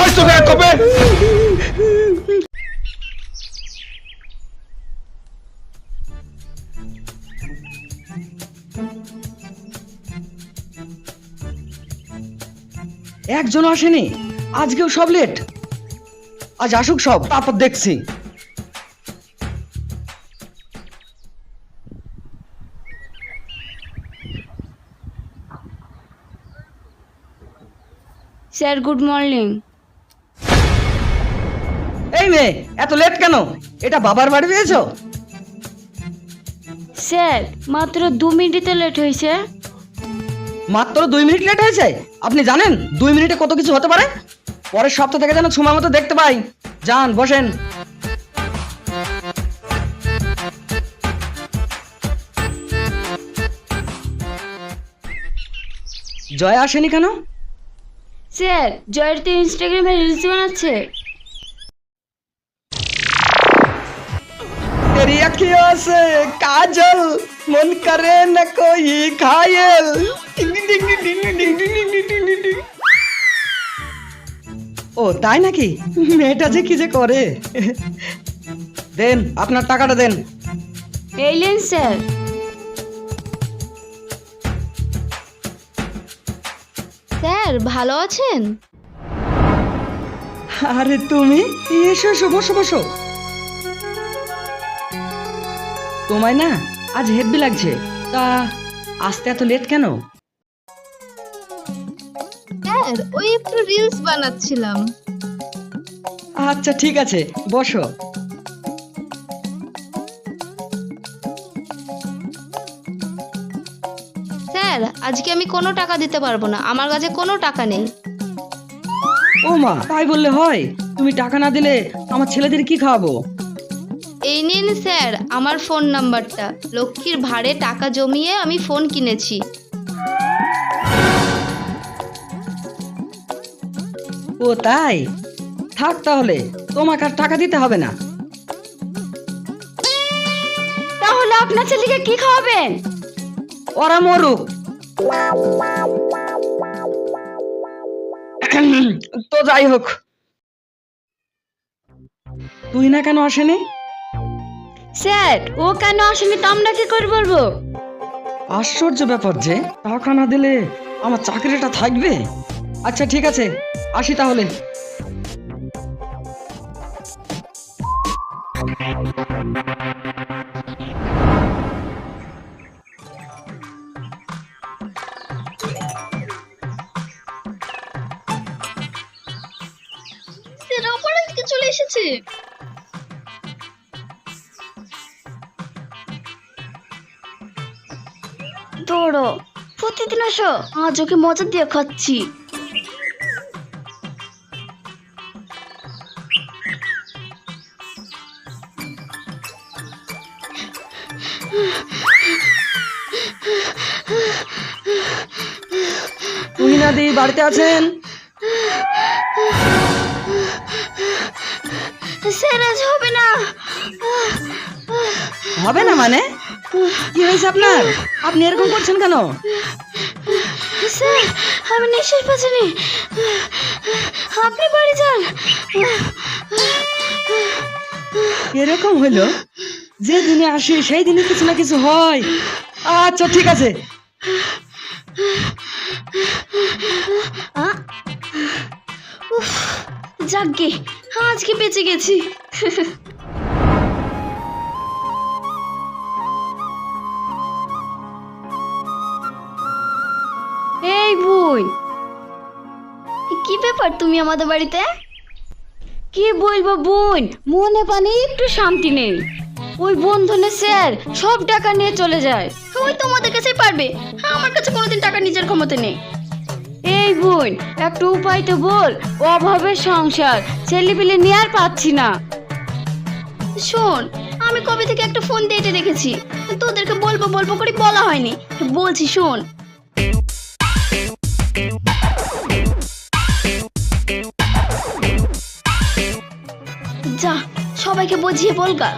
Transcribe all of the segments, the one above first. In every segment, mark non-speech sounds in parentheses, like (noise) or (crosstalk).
আজ তোকে একজন আসেনি? আজকেও সব লেট আজ আসুক সব তারপর দেখছি। স্যার গুড মর্নিং এই মেয়ে এত লেট কেন? এটা বাবার বাড়ি পেয়েছ? স্যার মাত্র দু মিনিটে লেট হয়েছে। মাত্র দুই মিনিট লেট হয়েছে? আপনি জানেন দুই মিনিটে কত কিছু হতে পারে? পরের সপ্তাহ থেকে যেন সময় মতো দেখতে পাই। যান বসেন। জয় আসেনি কেন? স্যার জয়ের তো ইনস্টাগ্রামে রিলস বানাচ্ছে। तेरी अखियों से काजल मन करे न कोई घायल ও তাই নাকি মেয়েটা যে কি যে করে দেন আপনার টাকাটা দেন এইলেন স্যার স্যার ভালো আছেন আরে তুমি এসো এসো বসো বসো তোমায় না আজ হেভি লাগছে। তা আসতে এত লেট কেন? স্যার ওই একটু রিলস বানাচ্ছিলাম। আচ্ছা ঠিক আছে বসো। স্যার আজকে আমি কোনো টাকা দিতে পারব না। আমার কাছে কোনো টাকা নেই। ও মা তাই বললে হয়? তুমি টাকা না দিলে আমার ছেলেদের কি খাওয়াবো? এই নিন স্যার আমার ফোন নাম্বারটা। লক্ষ্মীর ভাড়ে টাকা জমিয়ে আমি ফোন কিনেছি। ও তাই? থাক তাহলে তোমাকে আর টাকা দিতে হবে না। তাহলে আপনার ছেলেকে কি খাওয়াবেন? ওরা মরুক। তো যাই হোক। তুই না কেন আসেনি? স্যার ও কেন আসেনি তা আমরা কি করে বলব? আশ্চর্য ব্যাপার যে টাকা না দিলে আমার চাকরিটা থাকবে? আচ্ছা ঠিক আছে আসি তাহলে। চলে এসেছে। দৌড়ো প্রতিদিন আসো আজ ওকে মজা দিয়ে খাচ্ছি। তুহিনাদি বাড়িতে আছেন? স্যার আজ হবে না। হবে না মানে? কি হয়েছে আপনার? আপনি এরকম করছেন কেন? স্যার আমি নিঃশ্বাস পাচ্ছিনি। আপনি বাড়ি যান। এরকম হলো? যে দিনে আসি সেই দিনে কিছু না কিছু হয়। আচ্ছা ঠিক আছে। উফ যাকগে আজকে বেঁচে গেছি। বই? কি ব্যাপার তুমি আমাদের বাড়িতে? কি বলব বোন? মনে পানে একটু শান্তি নেই। ওই বন্ধনে স্যার সব টাকা নিয়ে চলে যায়। ওই তোমাদের কাছে পারবে। আমার কাছে কোনোদিন টাকা নিজের ক্ষমতা নেই। এই বোন একটু উপায় তো বল অভাবের সংসার ছেলে পেলে নিয়ে আর পাচ্ছি না। শোন আমি কবে থেকে একটা ফোন দিয়ে দেখেছি তোদেরকে বলব বলব করে বলা হয়নি। বলছি শোন যা, সবাইকে বুঝিয়ে বলগা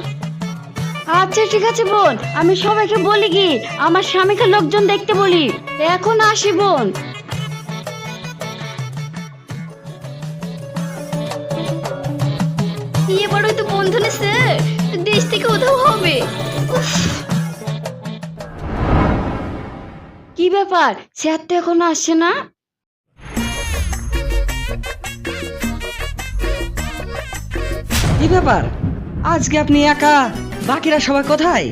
আচ্ছা ঠিক আছে বোন, আমি সবাইকে বলি কি, আমার স্বামীকে লোকজন দেখতে বলি। এখন আসি বোন। এবারই তো বন্ধনে স্যার দেশ থেকে উধাও হবে। উফ। ব্যাপার? স্যার তো এখনও আসছে না। কি ব্যাপার? আজকে আপনি একা? বাকিরা সবাই কোথায়?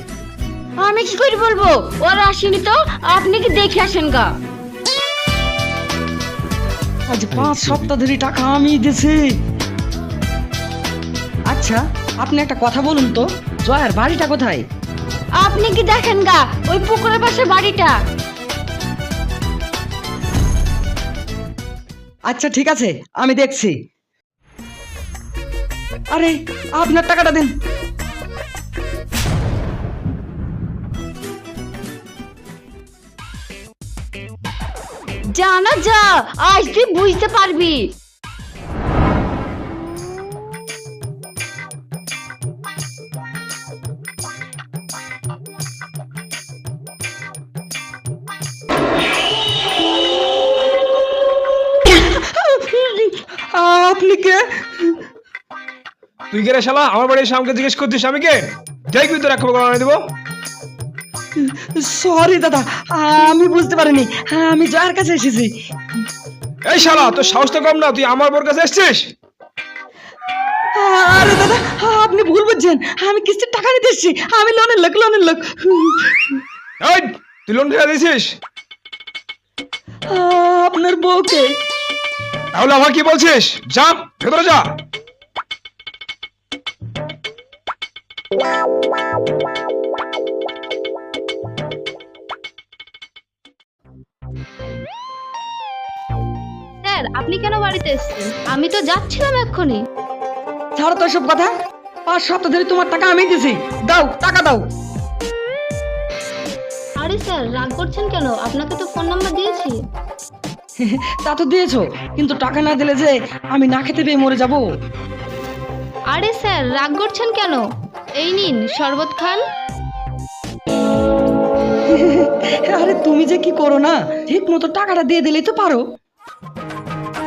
আমি কি করে বলব? ওরা আসেনি তো আপনি কি দেখে আসেন গা? আজ পাঁচ সপ্তাহ ধরে টাকা আমি দিছি আচ্ছা আপনি একটা কথা বলুন তো জয়ার বাড়িটা কোথায়? আপনি কি দেখেন গা? ওই পুকুরের পাশে বাড়িটা। আচ্ছা ঠিক আছে আমি দেখছি। আরে আপনার টাকাটা দিন। জানা যা আজকে বুঝতে পারবি। তুই রে শালা? আমার বাড়ি এসে আমাকে জিজ্ঞেস করছিস আমি কে? দেখবি তোর একটা করে দেবো। সরি দাদা আমি বুঝতে পারিনি। আমি যার কাছে এসেছি। এই শালা তোর সাহস তো কম না তুই আমার বোর কাছে এসছিস? আরে দাদা আপনি ভুল বুঝছেন। আমি কিস্তির টাকা নিতে এসেছি। আমি লোনের লোক লোনের লোক। এই তুই লোন ফেলে দিয়েছিস? আপনার বউকে। তাহলে আমার কি বলছিস? যা ভেতরে যা। স্যার আপনি কেন বাড়িতে এসেছেন? আমি তো যাচ্ছিলাম এক্ষুনি। ছাড়ো তো সব কথা। পাঁচ সপ্তাহ ধরে তোমার টাকা আমি দিছি। দাও টাকা দাও। আরে স্যার রাগ করছেন কেন? আপনাকে তো ফোন নাম্বার দিয়েছি। (laughs) তা তো দিয়েছ কিন্তু টাকা না দিলে যে আমি না খেতে পেয়ে মরে যাব। আরে স্যার রাগ করছেন কেন? এই নিন শরবত খান। আরে তুমি যে কি করো না? ঠিক মতো টাকাটা দিয়ে দিলেই তো পারো।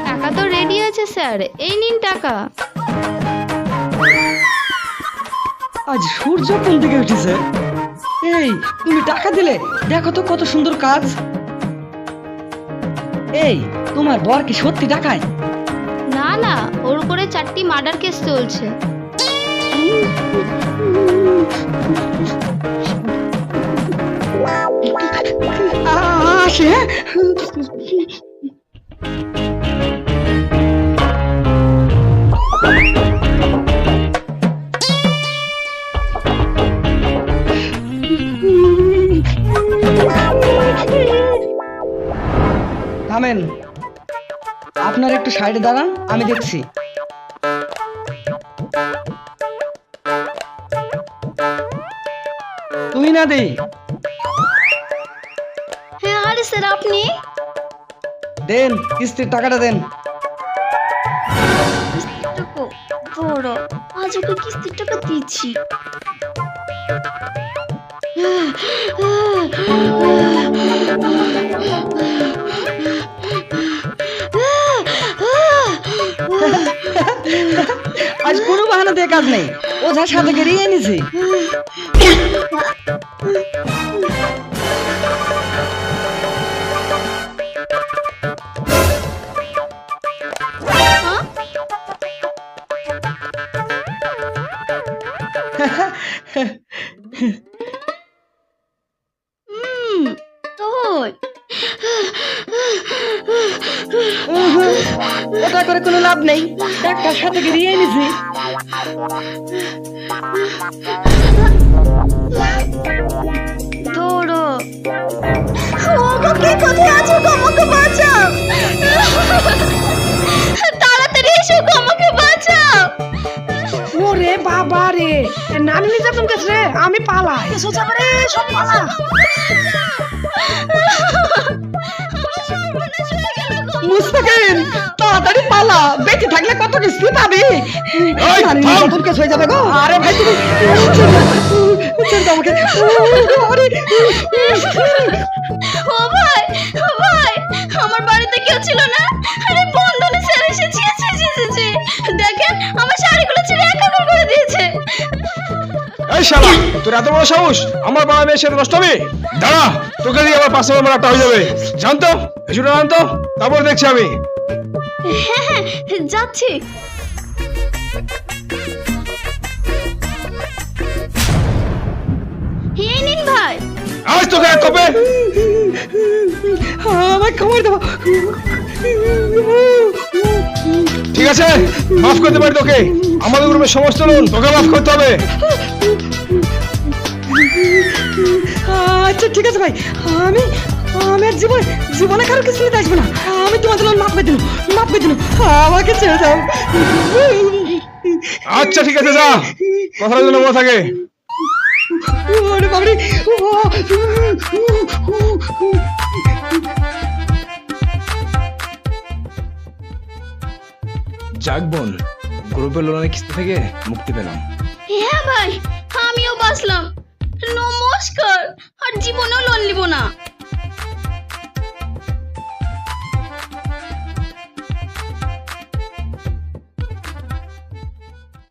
টাকা তো রেডি আছে স্যার। এই নিন টাকা। আজ সূর্য কোন দিকে উঠেছে? এই তুমি টাকা দিলে? দেখো তো কত সুন্দর কাজ। এই তোমার বর কি সত্যি টাকায়? না না ওর উপরে চারটি মার্ডার কেস চলছে। আপনার একটু সাইডে দাঁড়ান আমি দেখছি। না দে হ্যাঁ আরে স্যার আপনি? দেন কিস্তির টাকাটা দেন। বড় আজ ওকে কিস্তির টাকা দিচ্ছি। (laughs) আজ কোনো বাহানা দিয়ে কাজ নেই। ওঝার সাথে গেড়িয়ে এনেছি। ওটা করে কোনো লাভ নেই। ডাক্তার সাথে গেরিয়ে এনেছি। ধরো। কোথায় আছো? আমাকে বাঁচাও। তাড়াতাড়ি এসো আমাকে বাঁচাও। ওরে বাবা রে। নানি নির্যাতন কেস রে? আমি পালাই। সব পালা। মুস্তাকিন তাড়াতাড়ি পালা। বেঁচে থাকলে কত কিস্তি পাবি? নারী কেস হয়ে যাবে গো। আরে ভাই তুমি আমাকে ও ভাই ও ভাই আমার বাড়িতে কেউ ছিল না? আমার করে দিয়েছে তোর এত বড় সাহস? আমার বাবা মেয়ের সাথে নষ্ট হবে? দাঁড়া তোকে দিয়ে আমার নম্বর একটা হয়ে যাবে। জানতো জানতো তারপর দেখছি আমি। হ্যাঁ হ্যাঁ যাচ্ছি। এই নিন ভাই। আজ তোকে এক কপে। আমার খাবার দেবো ঠিক আছে মাফ করতে পারি তোকে। আমাদের গ্রুপের সমস্ত লোন তোকে মাফ করতে হবে। আচ্ছা ঠিক আছে ভাই আমি আমি আর জীবনে জীবনে কারও কিছু নিতে আসব না আমি তোমাদের লোন মাফ করে দিন মাফ করে আমাকে ছেড়ে দাও আচ্ছা ঠিক আছে যা কথাটা যেন মনে থাকে ওরে বাবারে যাক বোন গ্রুপের লোনের কিস্তি থেকে মুক্তি পেলাম হ্যাঁ ভাই আমিও বাঁচলাম নমস্কার আর জীবনেও লোন নিব না।